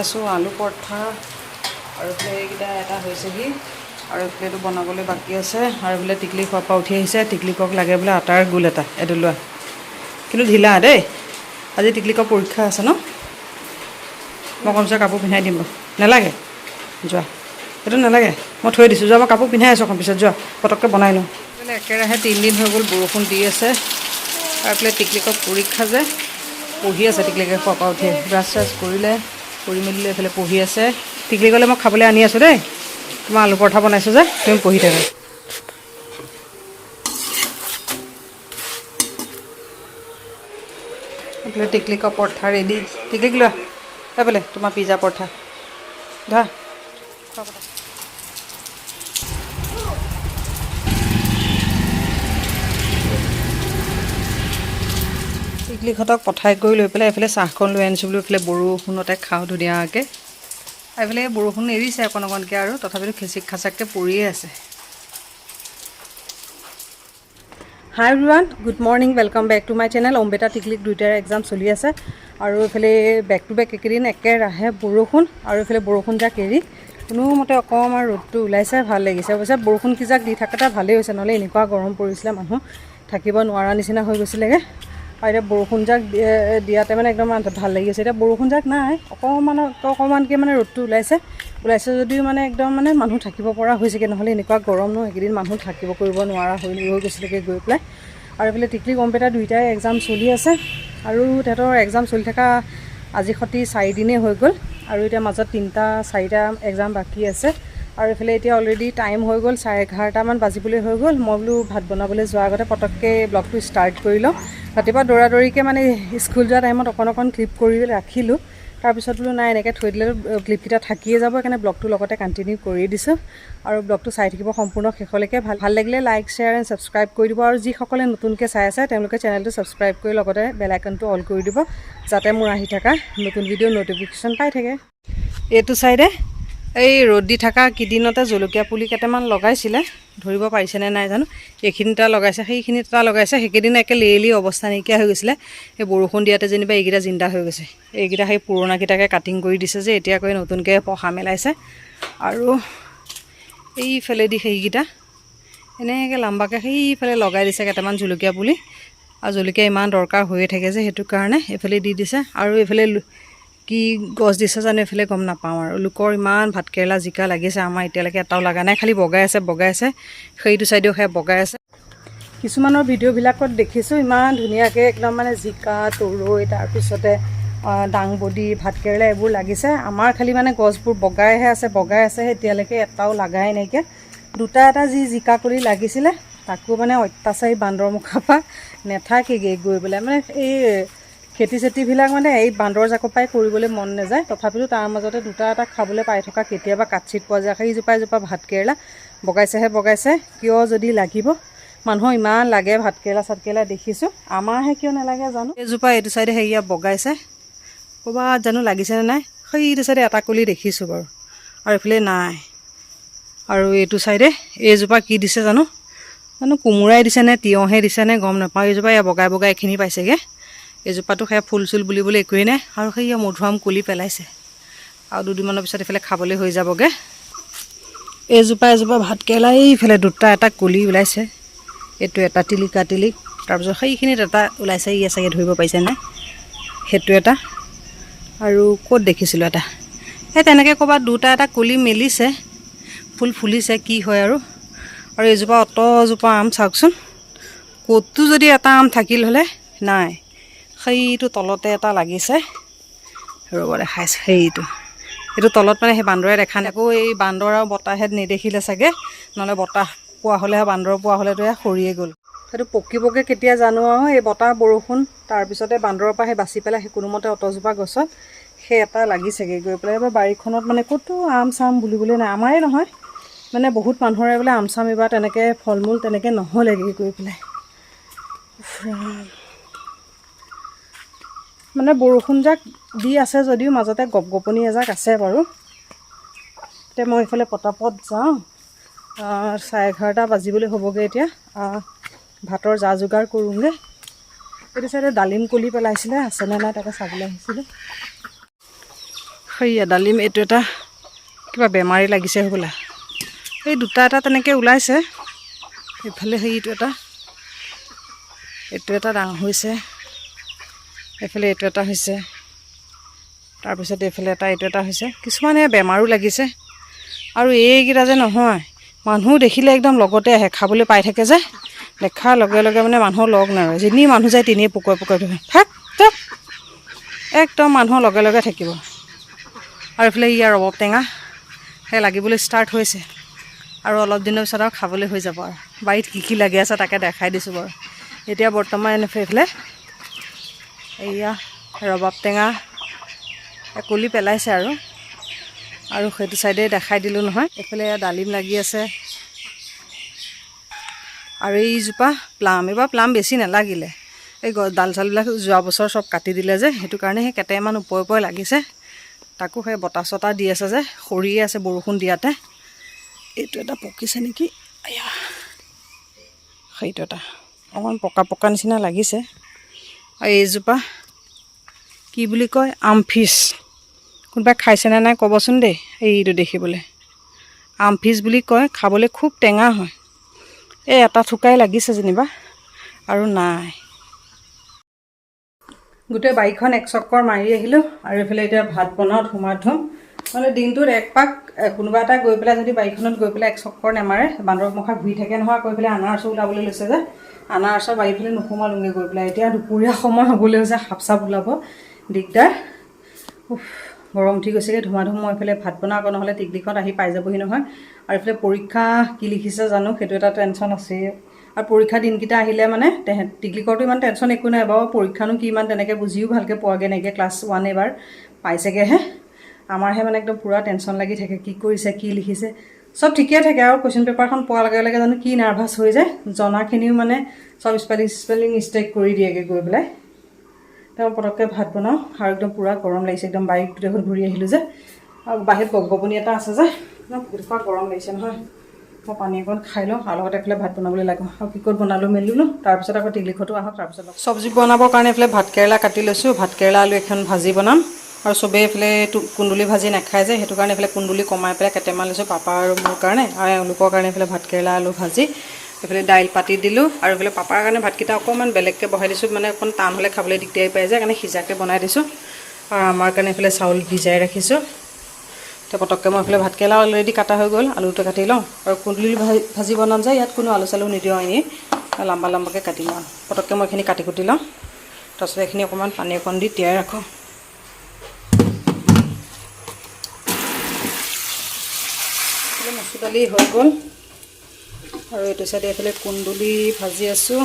আছোঁ, আলু পৰঠা আৰু এইফালে এইকেইটা এটা হৈছেহি। আৰু এইফালেটো বনাবলৈ বাকী আছে। আৰু এইফালে টিকলি খোৱাৰ পৰা উঠি আহিছে। টিকলিকক লাগে বোলে আটাৰ গোল এটা এইটো কিন্তু ঢিলা দেই। আজি টিকলিকৰ পৰীক্ষা আছে ন? মই কমচে কাপোৰ পিন্ধাই দিম বাৰু। নালাগে। যোৱা। সেইটো নালাগে। মই থৈ দিছোঁ। যোৱা, মই কাপোৰ পিন্ধাই আছোঁ অকণ পিছত। যোৱা। পটককৈ বনাই লওঁ। এইফালে একেৰাহে তিনিদিন হৈ গ'ল বৰষুণ দি আছে। আৰু এইফালে টিকলিকৰ পৰীক্ষা যে, পঢ়ি আছে টিকলিকে খোৱাৰ পৰা উঠি। ব্ৰাছ চ্ৰাছ কৰিলে। কৰি মেলি লৈ এইফালে পঢ়ি আছে। টিকলি গ'লে মই খাবলৈ আনি আছোঁ দেই। তোমাৰ আলু পৰঠা বনাইছোঁ যে, তুমি পঢ়ি থাকা। এইফালে টিকলিকৰ পৰঠা ৰেডি টিকলিক লোৱা। এইফালে তোমাৰ পিজ্জা পৰঠা ধৰা। টিকলিহঁতক পঠাই কৰি লৈ পেলাই এইফালে চাহকণ লৈ আনিছোঁ বুলি এইফালে বৰষুণতে খাওঁ ধুনীয়াকৈ। এইফালে বৰষুণ এৰিছে অকণ অকণকৈ আৰু তথাপিতো খেচিক খাচাককৈ পৰিয়ে আছে। Hi everyone good morning welcome back to my channel অম্বেতা টিকলিক দুইটাৰে এক্সাম চলি আছে। আৰু এইফালে বেক টু বেক একেদিন একেৰাহে বৰষুণ। আৰু এইফালে বৰষুণ যাক এৰি কোনোমতে অকণমান ৰ'দটো ওলাইছে ভাল লাগিছে। অৱশ্যে বৰষুণ কিজাক দি থাকোঁতে ভালেই হৈছে নহ'লে এনেকুৱা গৰম পৰিছিলে মানুহ থাকিব নোৱাৰা নিচিনা হৈ গৈছিলেগৈ। আৰু এতিয়া বৰষুণ যাক দিয়াতে মানে একদম ভাল লাগি আছে। এতিয়া বৰষুণ যাক নাই অকণমান অকণমানকৈ মানে ৰ'দটো ওলাইছে। ওলাইছে যদিও মানে একদম মানে মানুহ থাকিব পৰা হৈছেগৈ নহ'লে এনেকুৱা গৰম ন এইকেইদিন মানুহ থাকিব কৰিব নোৱাৰা হৈ হৈ গৈছিলেগৈ গৈ পেলাই। আৰু এইফালে টিকলি কম্পিউটাৰ দুইটাই এক্সাম চলি আছে। আৰু তেহেঁতৰ এক্সাম চলি থকা আজি সতি চাৰিদিনেই হৈ গ'ল। আৰু এতিয়া মাজত তিনিটা চাৰিটা এক্সাম বাকী আছে। আৰু এইফালে এতিয়া অলৰেডি টাইম হৈ গ'ল চাৰে এঘাৰটামান বাজিবলৈ হৈ গ'ল। মই বোলো ভাত বনাবলৈ যোৱাৰ আগতে পটককৈ ব্লগটো ষ্টাৰ্ট কৰি লওঁ। ৰাতিপুৱা দৌৰা দৌৰিকৈ মানে স্কুল যোৱা টাইমত অকণ অকণ ক্লিপ কৰি ৰাখিলোঁ। তাৰপিছত বোলো নাই এনেকৈ থৈ দিলে ক্লিপকেইটা থাকিয়ে যাব সেইকাৰণে ব্লগটো লগতে কণ্টিনিউ কৰি দিছোঁ। আৰু ব্লগটো চাই থাকিব সম্পূৰ্ণ শেষলৈকে। ভাল ভাল লাগিলে লাইক শ্বেয়াৰ এণ্ড ছাবস্ক্ৰাইব কৰি দিব। আৰু যিসকলে নতুনকৈ চাই আছে তেওঁলোকে চেনেলটো ছাবস্ক্ৰাইব কৰি লগতে বেল আইকনটো অল কৰি দিব যাতে মোৰ আহি থকা নতুন ভিডিঅ' ন'টিফিকেশ্যন পাই থাকে। এইটো চাইডে এই ৰ'দ দি থকা কেইদিনতে জলকীয়া পুলি কেইটামান লগাইছিলে। ধৰিব পাৰিছেনে নাই জানো? এইখিনি এটা লগাইছে সেইখিনি এটা লগাইছে। সেইকেইদিন একে লেৰেলি অৱস্থা নাইকিয়া হৈ গৈছিলে। এই বৰষুণ দিয়াতে যেনিবা এইকেইটা জিন্দা হৈ গৈছে। এইকেইটা সেই পুৰণাকেইটাকে কাটিং কৰি দিছে যে এতিয়া আকৌ নতুনকৈ পঢ়া মেলাইছে। আৰু এইফালেদি সেইকেইটা এনেকৈ লাম্বাকৈ সেইফালে লগাই দিছে কেইটামান জলকীয়া পুলি। আৰু জলকীয়া ইমান দৰকাৰ হৈয়ে থাকে যে সেইটো কাৰণে এইফালে দি দিছে। আৰু এইফালে কি গছ দিছে জানো এইফালে গম নাপাওঁ আৰু। লোকৰ ইমান ভাতকেৰেলা জিকা লাগিছে আমাৰ এতিয়ালৈকে এটাও লগা নাই, খালি বগাই আছে বগাই আছে। সেইটো চাইডেও সেয়া বগাই আছে। কিছুমানৰ ভিডিঅ'বিলাকত দেখিছোঁ ইমান ধুনীয়াকৈ একদম মানে জিকা, তৰৈ, তাৰপিছতে দাংবডি ভাতকেৰেলা এইবোৰ লাগিছে। আমাৰ খালি মানে গছবোৰ বগাইহে আছে, বগাই আছে, এতিয়ালৈকে এটাও লগাই নাইকিয়া। দুটা এটা যি জিকা কৰি লাগিছিলে, তাকো মানে অত্যাচাৰী বান্দৰ মুখাৰ পৰা নেথাকেগৈ গৈ পেলাই। মানে এই খেতি চেতিবিলাক মানে এই বান্দৰ জাকৰ পৰাই কৰিবলৈ মন নাযায়। তথাপিতো তাৰ মাজতে দুটা এটা খাবলৈ পাই থকা কেতিয়াবা কাঠচিত পোৱা যায়। সেইজোপা এজোপা ভাতকেৰেলা বগাইছেহে বগাইছে। কিয় যদি লাগিব মানুহৰ ইমান লাগে ভাতকেৰেলা চাতকেৰেলা দেখিছোঁ। আমাৰহে কিয় নালাগে জানো? এইজোপা এইটো চাইডে হেৰিয়া বগাইছে। ক'ৰবাত জানো লাগিছেনে নাই? সেইটো চাইডে এটা কলি দেখিছোঁ বাৰু। আৰু এইফালে নাই। আৰু এইটো চাইডে এইজোপা কি দিছে জানো? জানো কোমোৰাই দিছে নে তিয়ঁহে দিছে নে গম নাপাওঁ। এইজোপা এয়া বগাই বগাই এইখিনি পাইছেগৈ। এইজোপাটো সেয়া ফুল চুল বুলিবলৈ একোৱেই নাই আৰু সেয়া মধুৰাম কলি পেলাইছে। আৰু দুদিনমানৰ পিছত এইফালে খাবলৈ হৈ যাবগৈ। এইজোপা এজোপা ভাতকেৰেলা এইফালে দুটা এটা কলি ওলাইছে। এইটো এটা টিলিকা টিলিক তাৰপিছত সেইখিনিত এটা ওলাইছে ইয়ে চাগে ধৰিব পাৰিছে নাই? সেইটো এটা। আৰু ক'ত দেখিছিলোঁ এটা? সেই তেনেকৈ ক'ৰবাত দুটা এটা কলি মেলিছে। ফুল ফুলিছে, কি হয় আৰু। আৰু এইজোপা অতজোপা আম চাওকচোন। ক'তো যদি এটা আম থাকিল হ'লে, নাই। সেইটো তলতে এটা লাগিছে। ৰ'ব দেখাইছোঁ সেইটো। এইটো তলত মানে সেই বান্দৰে দেখা নাই। আকৌ এই বান্দৰ আৰু বতাহে নেদেখিলে চাগে। নহ'লে বতাহ পোৱা হ'লে বান্দৰ পোৱা হ'লেতো সৰিয়ে গ'ল। সেইটো পকিবগৈ কেতিয়া জানো আৰু এই বতাহ বৰষুণ তাৰপিছতে বান্দৰৰ পৰা সেই বাচি পেলাই সেই কোনোমতে অতজোপা গছত সেই এটা লাগিছেগৈ। গৈ পেলাই এইবাৰ বাৰীখনত মানে ক'তো আম চাম বুলিবলৈ নাই আমাৰে নহয়। মানে বহুত মানুহৰে বোলে আম চাম এইবাৰ তেনেকৈ ফল মূল তেনেকৈ নহ'লেগৈ গৈ পেলাই। মানে বৰষুণ যাক দি আছে যদিও মাজতে গপগপনি এজাক আছে বাৰু। এতিয়া মই এইফালে পটাপট যাওঁ। চাৰে এঘাৰটা বাজিবলৈ হ'বগৈ এতিয়া। ভাতৰ যা যোগাৰ কৰোঁগৈ। এইটো চাইডে ডালিম কলি পেলাইছিলে আছেনে নাই তাকে চাবলৈ আহিছিলোঁ। সেইয়া ডালিম এইটো এটা কিবা বেমাৰী লাগিছে হ'বলা। এই দুটা এটা তেনেকৈ ওলাইছে। এইফালে সেইটো এটা এইটো এটা ডাঙৰ হৈছে। এইফালে এইটো এটা হৈছে। তাৰপিছত এইফালে এটা এইটো এটা হৈছে। কিছুমান বেমাৰো লাগিছে। আৰু এইকেইটা যে নহয় মানুহ দেখিলে একদম লগতে আহে খাবলৈ পাই থাকে যে। দেখাৰ লগে লগে মানে মানুহৰ লগ নৰয়। যিনি মানুহ যায় তিনিয়ে পুকুৰে পুকুৰে ধৰে। থাক থাক। একদম মানুহৰ লগে লগে থাকিব। আৰু এইফালে ইয়াৰ ৰবাব টেঙা। সেই লাগিবলৈ ষ্টাৰ্ট হৈছে। আৰু অলপ দিনৰ পিছত আৰু খাবলৈ হৈ যাব আৰু। বাৰীত কি কি লাগি আছে তাকে দেখাই দিছোঁ বাৰু। এতিয়া বৰ্তমান এইফালে এয়া ৰবাব টেঙা। কলি পেলাইছে আৰু। আৰু সেইটো চাইডে দেখাই দিলোঁ নহয়। এইফালে ডালিম লাগি আছে। আৰু এইজোপা প্লাম এইবাৰ প্লাম বেছি নালাগিলে। এই ডাল চালবিলাক যোৱা বছৰ চব কাটি দিলে যে সেইটো কাৰণে সেই কেইটামান ওপৰে ওপৰে লাগিছে। তাকো সেই বতাহ চতাহ দি আছে যে সৰিয়ে আছে বৰষুণ দিয়াতে। এইটো এটা পকিছে নেকি? সেইটো এটা। অকণমান পকা পকা নিচিনা লাগিছে। আৰু এইজোপা কি বুলি কয় আমফিচ। কোনোবাই খাইছেনে নাই ক'বচোন দেই এইটো দেখিবলৈ। আমফিচ বুলি কয় খাবলৈ খুব টেঙা হয়। এই এটা থুকাই লাগিছে যেনিবা আৰু নাই। গোটেই বাৰীখন এক চক্কৰ মাৰি আহিলোঁ আৰু এইফালে এতিয়া ভাত বনাওঁ ধুমা ধুম মানে দিনটোত এক পাক কোনোবা এটা গৈ পেলাই যদি বাৰীখনত গৈ পেলাই এক চক্কৰ নেমাৰে বান্দৰ মুখা ঘূৰি থাকে নহয় কৈ পেলাই আনাৰসৰ ওলাবলৈ লৈছে যে আনাৰসৰ বাৰী ফালে নোসোমালোঁগৈ গৈ পেলাই। এতিয়া দুপৰীয়া সময় হ'বলৈ হৈছে সাপ চাপ ওলাব দিগদাৰ। গৰম উঠি গৈছেগৈ ধুমা মই এইফালে ভাত বনাওঁ আকৌ নহ'লে টিকলিকত আহি পাই যাবহি নহয়। আৰু এইফালে পৰীক্ষা কি লিখিছে জানো সেইটো এটা টেনশ্যন আছেই। আৰু পৰীক্ষা দিনকেইটা আহিলে মানে তেহেঁত টিকলিকৰটো ইমান টেনশ্যন একো নাই বাৰু পৰীক্ষানো কি ইমান তেনেকৈ বুজিও ভালকৈ পোৱাগৈ নাইকিয়া ক্লাছ ওৱান এইবাৰ পাইছেগৈহে। আমাৰহে মানে একদম পূৰা টেনশ্যন লাগি থাকে কি কৰিছে কি লিখিছে। চব ঠিকে থাকে আৰু কুৱেশ্যন পেপাৰখন পোৱাৰ লগে লগে জানো কি নাৰ্ভাছ হৈ যায়। জনাখিনিও মানে চব স্পেলিং স্পেলিং মিষ্টেক কৰি দিয়েগৈ গৈ পেলাই। তেওঁ পটককৈ ভাত বনাওঁ আৰু একদম পূৰা গৰম লাগিছে একদম বাৰীত গোটেইখন ঘূৰি আহিলোঁ যে। আৰু বাহিৰত গপগপনি এটা আছে যে একদম পূৰা গৰম লাগিছে নহয়। মই পানী অকণ খাই লওঁ আৰু লগতে এইফালে ভাত বনাবলৈ লাগোঁ। আৰু কি ক'ত বনালোঁ মেলিলোঁ তাৰপিছত আকৌ টিকলিখতো আহক তাৰপিছত চব্জি বনাবৰ কাৰণে এইফালে ভাত কেৰেলা কাটি লৈছোঁ। ভাত কেৰেলা আলু এখন ভাজি বনাম। আৰু চবেই এইফালে কুন্দুলি ভাজি নাখায় যে, সেইটো কাৰণে এইফালে কুন্দুলি কমাই পেলাই কেইটামান লৈছোঁ পাপা আৰু মোৰ কাৰণে, আৰু এওঁলোকৰ কাৰণে এইফালে ভাত কেৰেলা আলু ভাজি, এইফালে দাইল পাতি দিলোঁ, আৰু এইফালে পাপাৰ কাৰণে ভাতকেইটা অকণমান বেলেগকৈ বহাই দিছোঁ মানে অকণ টান হ'লে খাবলৈ দিগদাৰি পায় যে, সেইকাৰণে সিজাকৈ বনাই দিছোঁ, আৰু আমাৰ কাৰণে এইফালে চাউল ভিজাই ৰাখিছোঁ। এতিয়া পটককৈ মই এইফালে ভাতকেৰেলা অলৰেডি কাটা হৈ গ'ল, আলুটো কাটি লওঁ, আৰু কুন্দুলি ভাজি বনাম যে, ইয়াত কোনো আলু চালু নিদিওঁ এনেই লাম্বা লাম্বাকৈ কাটিম আৰু পটককৈ মই এইখিনি কাটি কুটি লওঁ, তাৰপিছত এইখিনি অকণমান পানী অকণ দি তিয়াই ৰাখোঁ। মচুৰ দালি হৈ গ'ল। আৰু এইটো চাইডে এইফালে কুন্দুলি ভাজি আছোঁ।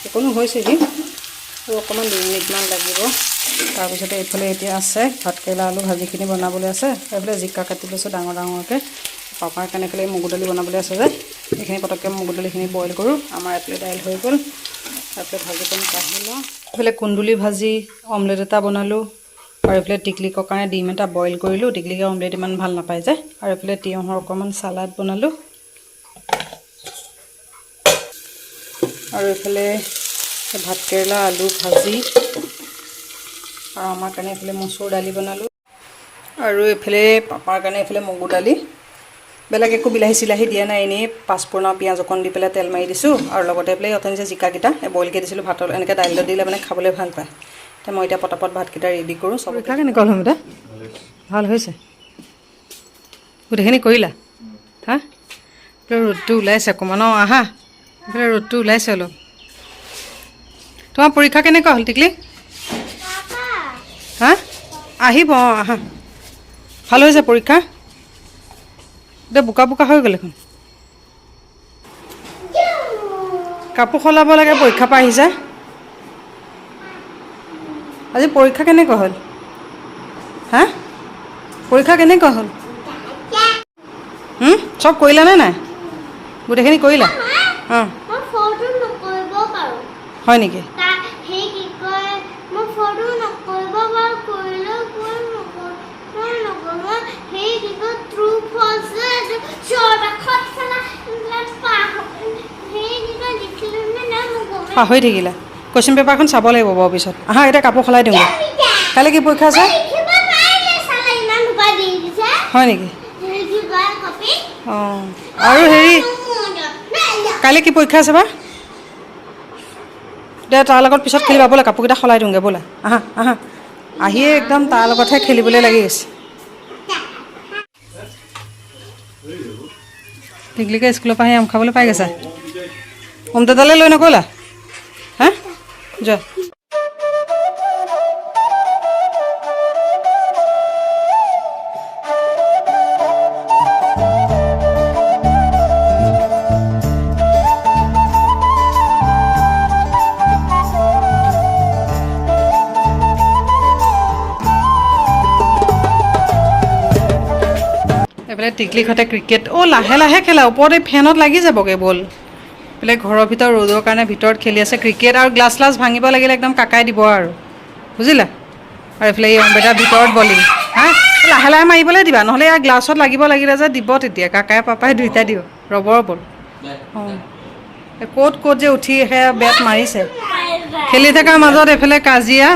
সেইকণো হৈছেহি। আৰু অকণমান দুই মিনিটমান লাগিব। তাৰপিছতে এইফালে এতিয়া আছে ভাতকেৰেলা আলু ভাজিখিনি বনাবলৈ আছে। এইফালে জিকা কাটি লৈছোঁ ডাঙৰ ডাঙৰকৈ। পাপাৰ কাৰণে এইফালে মগু দালি বনাবলৈ আছে যে। এইখিনি পটককৈ মগু দালিখিনি বইল কৰোঁ। আমাৰ এইফালে দাইল হৈ গ'ল। তাৰপিছত ভাজিকণ কাঢ়ি লওঁ এইফালে কুন্দুলি ভাজি অমলেট এটা বনালোঁ। আৰু এইফালে টিকলিকৰ কাৰণে ডিম এটা বইল কৰিলোঁ। টিকলিকে অমলেট ইমান ভাল নাপায় যে। আৰু এইফালে তিয়ঁহৰ অকণমান চালাড বনালোঁ। আৰু এইফালে ভাতকেৰেলা আলু ভাজি। আৰু আমাৰ কাৰণে এইফালে মচুৰ দালি বনালোঁ। আৰু এইফালে পাপাৰ কাৰণে এইফালে মগু দালি। বেলেগ একো বিলাহী চিলাহী দিয়া নাই। এনেই পাঁচফোৰণ পিঁয়াজ অকণ দি পেলাই তেল মাৰি দিছোঁ। আৰু লগতে এইফালে অথনি যে জিকাকেইটা বইলকৈ দিছিলোঁ ভাতৰ এনেকৈ দাইলত দিলে মানে খাবলৈ ভাল পায়। মই এতিয়া পটাপট ভাতকেইটা ৰেডি কৰোঁ চব পৰীক্ষা কেনেকুৱা হ'ল হমতে ভাল হৈছে। গোটেইখিনি কৰিলা? হা? এইফালে ৰ'দটো ওলাইছে অকণমান। অঁ আহা। এইফালে ৰ'দটো ওলাইছে অলপ। তোমাৰ পৰীক্ষা কেনেকুৱা হ'ল টিকলি? হা? আহিব অঁ আহা। ভাল হৈছে পৰীক্ষা? এতিয়া বোকা বোকা হৈ গ'ল এখন কাপোৰ সলাব লাগে পৰীক্ষাৰ পৰা আহিছে আজি পৰীক্ষা কেনেকুৱা হ'ল? হা? পৰীক্ষা কেনেকুৱা হ'ল? চব কৰিলানে নাই? গোটেইখিনি কৰিলা? অঁ। হয় নেকি? পাহৰি থাকিলা? কুৱেশ্যন পেপাৰখন চাব লাগিব বাৰু পিছত। আহা এতিয়া কাপোৰ সলাই দিওঁ কাইলৈ কি পৰীক্ষা আছে? হয় নেকি? অঁ আৰু হেৰি কাইলৈ কি পৰীক্ষা আছে বা? দে তাৰ লগত পিছত খেলিবা ব'লা কাপোৰকেইটা সলাই দিওঁগৈ ব'লা। আহা আহা। আহিয়ে একদম তাৰ লগতহে খেলিবলৈ লাগি গৈছে। টিকলিকে স্কুলৰ পৰা আহি আম খাবলৈ পাই গৈছা? অমদাদালৈ লৈ নগ'লা? হা? যোৱা এইফালে টিকলিহঁতে ক্ৰিকেট। অ' লাহে লাহে খেলা। ওপৰতে ফেনত লাগি যাবগৈ বল। এইফালে ঘৰৰ ভিতৰত ৰ'দৰ কাৰণে ভিতৰত খেলি আছে ক্ৰিকেট আৰু গ্লাছ গ্লাছ ভাঙিব লাগিলে একদম কাকাই দিব আৰু। বুজিলা? আৰু এইফালে এই অম্বেটাৰ ভিতৰত বলিং। হা? লাহে লাহে মাৰিবলৈ দিবা নহ'লে ইয়াৰ গ্লাছত লাগিব লাগিলে যে দিব তেতিয়া। কাকাই পাপাই দুইটাই দিব ৰবৰৰ বল। অঁ। এই ক'ত ক'ত যে উঠি সেয়া বেট মাৰিছে। খেলি থকাৰ মাজত এইফালে কাজিয়া।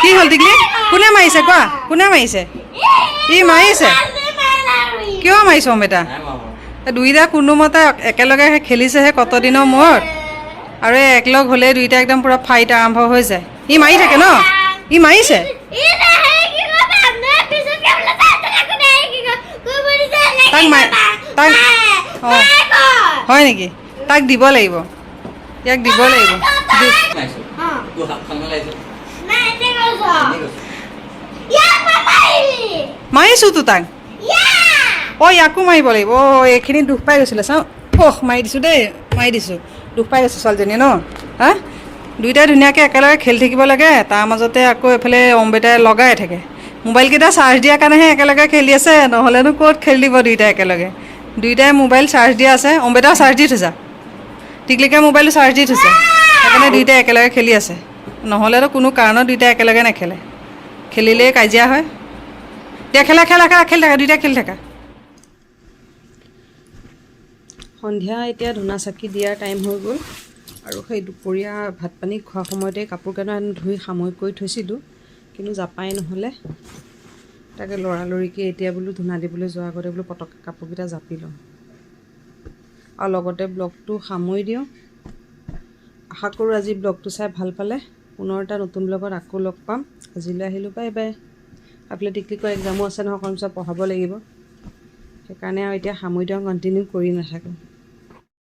কি হ'ল টিকলি? কোনে মাৰিছে কোৱা? কোনে মাৰিছে? ই মাৰিছে? কিয় মাৰিছ এই দুইটা কোনোমতে একেলগে খেলিছেহে কত দিনৰ মূৰত? আৰু এই একলগ হ'লে দুইটা একদম পূৰা ফাইট আৰম্ভ হৈ যায়। ই মাৰি থাকে ন? ই মাৰিছে? তাক মাৰ তাক অঁ। হয় নেকি? তাক দিব লাগিব। ইয়াক দিব লাগিব। মাৰিছোঁতো তাক। অঁ ইয়াকো মাৰিব লাগিব। অঁ, এইখিনি দুখ পাই গৈছিলে, চাওঁ। অহ, মাৰি দিছোঁ দেই, মাৰি দিছোঁ। দুখ পাই গৈছোঁ ছোৱালীজনীয়ে ন? হা? দুইটাই ধুনীয়াকৈ একেলগে খেলি থাকিব লাগে, তাৰ মাজতে আকৌ এইফালে অম্বেটাই লগাই থাকে। মোবাইলকেইটা চাৰ্জ দিয়াৰ কাৰণেহে একেলগে খেলি আছে, নহ'লেনো ক'ত খেলিব দুইটাই একেলগে? দুইটাই মোবাইল চাৰ্জ দিয়া আছে অম্বেটাও চাৰ্জ দি থৈছা। টিকলিকে মোবাইলটো চাৰ্জ দি থৈছে। সেইকাৰণে দুইটাই একেলগে খেলি আছে। নহ'লেতো কোনো কাৰণত দুইটাই একেলগে নেখেলে। খেলিলেই কাজিয়া হয়। দিয়া, খেলা খেলা খেলা, খেলি থাকা, দুইটাই খেলি থাকা। সন্ধিয়া এতিয়া ধূনা চাকি দিয়াৰ টাইম হৈ গ'ল। আৰু সেই দুপৰীয়া ভাত পানী খোৱা সময়তে কাপোৰ কেইটামান ধুই সামৰি কৰি থৈছিলোঁ কিন্তু জাপাই নহ'লে। তাকে লৰালৰিকৈ এতিয়া বোলো ধূনা দিবলৈ যোৱাৰ আগতে বোলো পটককৈ কাপোৰকেইটা জাপি লওঁ। আৰু লগতে ব্লগটো সামৰি দিওঁ। আশা কৰোঁ আজি ব্লগটো চাই ভাল পালে। পুনৰ এটা নতুন ব্লগত আকৌ লগ পাম। আজিলৈ আহিলোঁ বাই বাই। এইফালে টিকলিকৰ এক্সামো আছে নহয় অকণ পিছত পঢ়াব লাগিব। সেইকাৰণে আৰু এতিয়া সামৰি দিওঁ কণ্টিনিউ কৰি নাথাকোঁ।